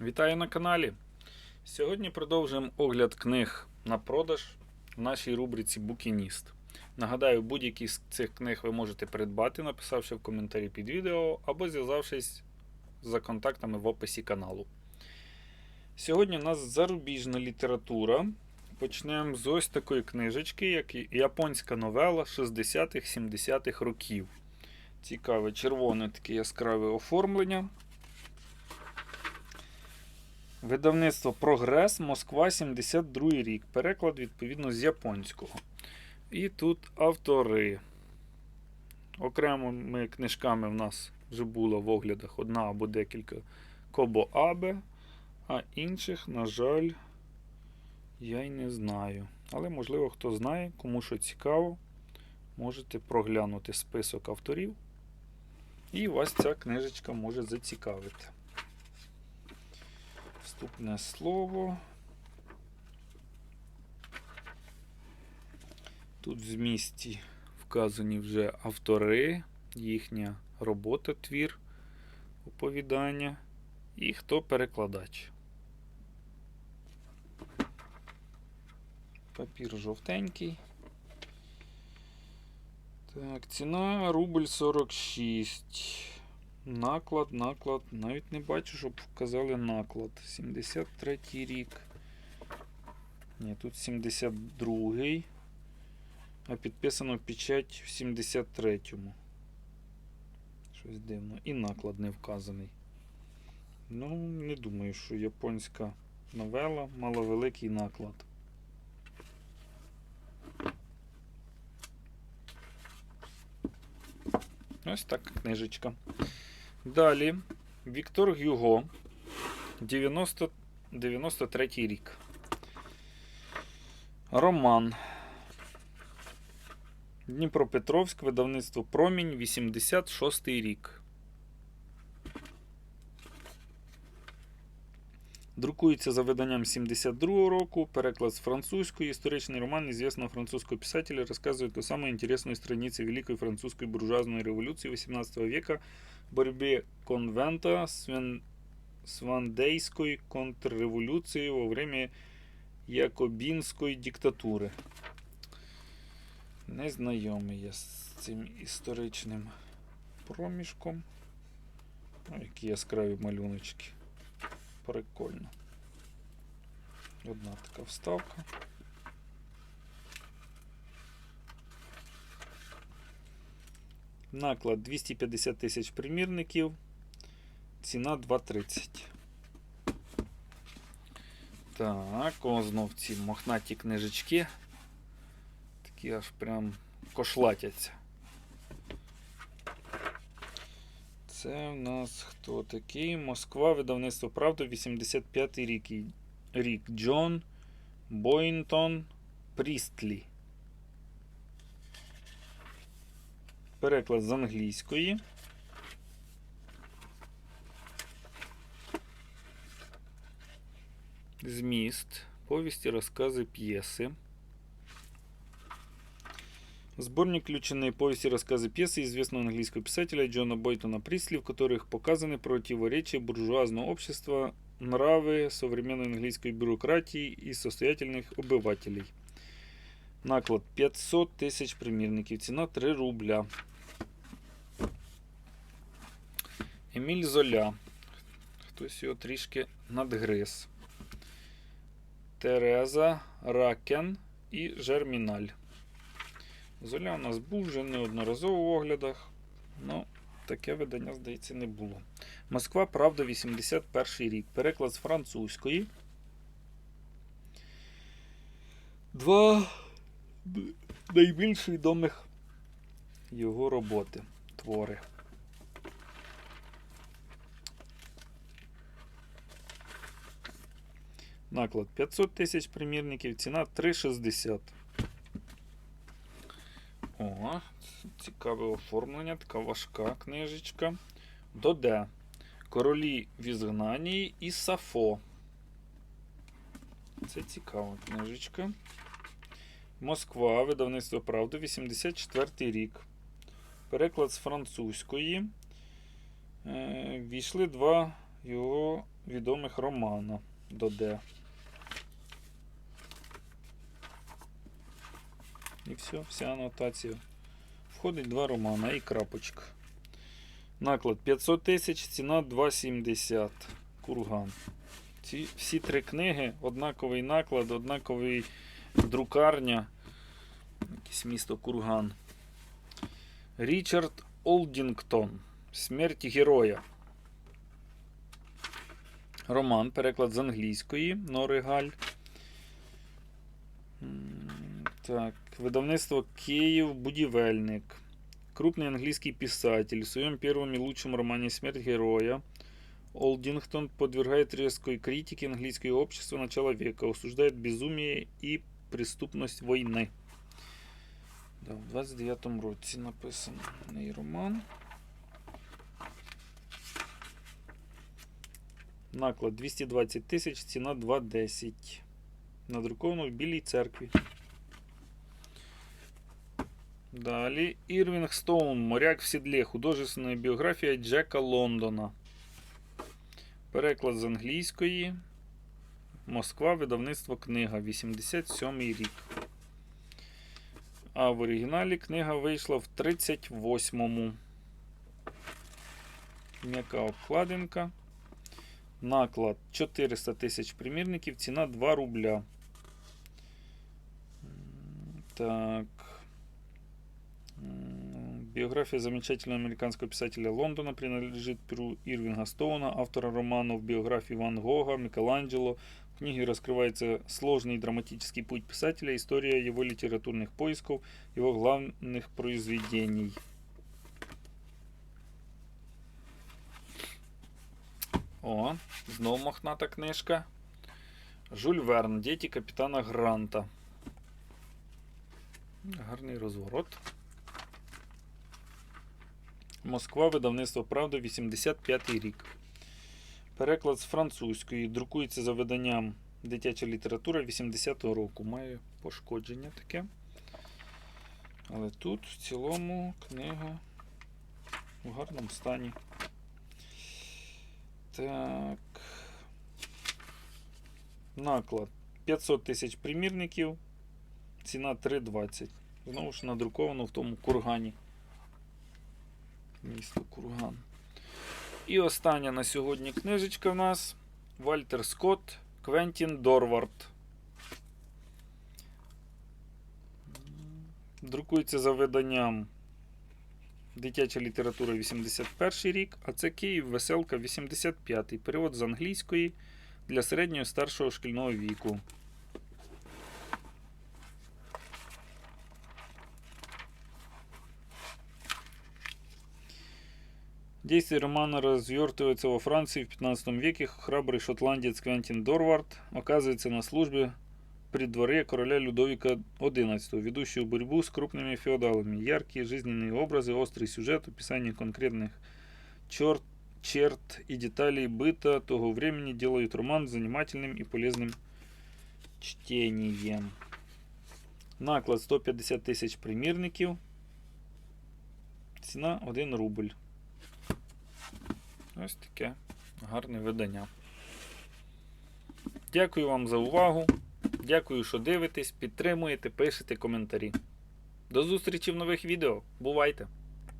Вітаю на каналі. Сьогодні продовжуємо огляд книг на продаж в нашій рубриці Букініст. Нагадаю, будь-які з цих книг ви можете придбати, написавши в коментарі під відео або зв'язавшись за контактами в описі каналу. Сьогодні у нас зарубіжна література. Почнемо з ось такої книжечки, як японська новела 60-х-70-х років. Цікаве червоне таке яскраве оформлення. Видавництво Прогрес, Москва, 72 рік. Переклад, відповідно, з японського. І тут автори. Окремими книжками в нас вже було в оглядах одна або декілька Кобо Абе, а інших, на жаль, я й не знаю. Але, можливо, хто знає, кому що цікаво, можете проглянути список авторів. І вас ця книжечка може зацікавити. Вступне слово. Тут в змісті вказані вже автори, їхня робота, твір, оповідання і хто перекладач. Папір жовтенький. Так, ціна рубль 46. Наклад, наклад. Навіть не бачу, щоб вказали наклад. 73 рік. Ні, тут 72-й. А підписано печать в 73-му. Щось дивно. І наклад не вказаний. Ну, не думаю, що японська новела мала великий наклад. Ось так книжечка. Далі Віктор Гюго, 90, 93 рік. Роман. Дніпропетровськ, видавництво Промінь, 86 рік. Друкується за виданням 72 року. Переклад з французької. Историчный роман известного французского писателя рассказывает о самой интересной странице Великой французской буржуазной революции XVIII века, борьбе конвента с, вен... с контрреволюцией во время якобінської диктатури. Незнайомий я з цим історичним проміжком. О, які яскраві малюночки. Прикольно. Одна така вставка. Наклад 250 тисяч примірників. Ціна 2,30. Так, о, знов ці мохнаті книжечки. Такі аж прям кошлатяться. Це в нас хто такий? Москва, видавництво Правда, 85 рік. Рік. Джон Бойнтон Прістлі. Переклад з англійської. Зміст. Повісті, розкази, п'єси. Сборник ключенные повести, рассказы, пьесы известного английского писателя Джона Бойтона Присли, в которых показаны противоречия буржуазного общества, нравы современной английской бюрократии и состоятельных обывателей. Наклад 500 тисяч примірників, ціна 3 рубля. Еміль Золя. Хтось його трішки надгриз. Тереза Ракен і Жерміналь. Золя у нас був вже неодноразово в оглядах. Ну, таке видання, здається, не було. Москва, правда, 81 рік. Переклад з французької. Два найбільш відомих його роботи, твори. Наклад 500 тисяч примірників, ціна 3,60. О, цікаве оформлення, така важка книжечка. Доде. Королі в і Сафо. Це цікава книжечка. Москва, видавництво Правда, 84 рік. Переклад з французької. Е, Війшли два його відомих романа до Д. І все, вся анотація. Входить два романа і крапочка. Наклад 500 тисяч, ціна 2,70. Курган. Ці всі три книги, однаковий наклад, однаковий друкарня. Якесь місто Курган. Річард Олдінгтон. Смерть героя. Роман. Переклад з англійської. Норигаль. Так, видавництво Київ Будівельник. Крупный английский писатель. В своем первом и лучшем романе «Смерть героя» Олдингтон подвергает резкой критике английское общество начала века, осуждает безумие и преступность войны. Да, в 29-му році написаний роман. Наклад 220 тисяч, ціна 2,10. Надруковано в Білій церкві. Далі Ірвінг Стоун, Моряк в сідлі. Художественна біографія Джека Лондона. Переклад з англійської. Москва, видавництво книга. 87 рік. А в оригіналі книга вийшла в 38-му. М'яка обкладинка. Наклад 400 тисяч примірників, ціна 2 рубля. Так. М, Биография замечательного американского писателя Лондона принадлежит Перу Ирвинга Стоуна, автора романов биографии Ван Гога, Микеланджело. В книге раскрывается сложный драматический путь писателя, история его литературных поисков, его главных произведений. О, знову мохната книжка. Жюль Верн, Діти капітана Гранта. Гарний розворот. Москва, видавництво Правда, 85 рік. Переклад з французької. Друкується за виданням Дитяча література 80-го року. Має пошкодження таке. Але тут в цілому книга в гарному стані. Так. Наклад 500 тисяч примірників. Ціна 3,20. Знову ж надруковано в тому кургані. Місто Курган. І остання на сьогодні книжечка в нас Вальтер Скотт, Квентін Дорвард. Друкується за виданням Дитяча література 81 рік, а це Київ Веселка 85 Перевод з англійської для середнього старшого шкільного віку. Действие романа развертывается во Франции в 15 веке. Храбрый шотландец Квентин Дорвард оказывается на службе при дворе короля Людовика XI, ведущего борьбу с крупными феодалами. Яркие жизненные образы, острый сюжет, описание конкретных черт, черт и деталей быта того времени делают роман занимательным и полезным чтением. Наклад 150 тисяч примірників. Ціна 1 рубль. Ось таке гарне видання. Дякую вам за увагу. Дякую, що дивитесь, підтримуєте, пишете коментарі. До зустрічі в нових відео. Бувайте!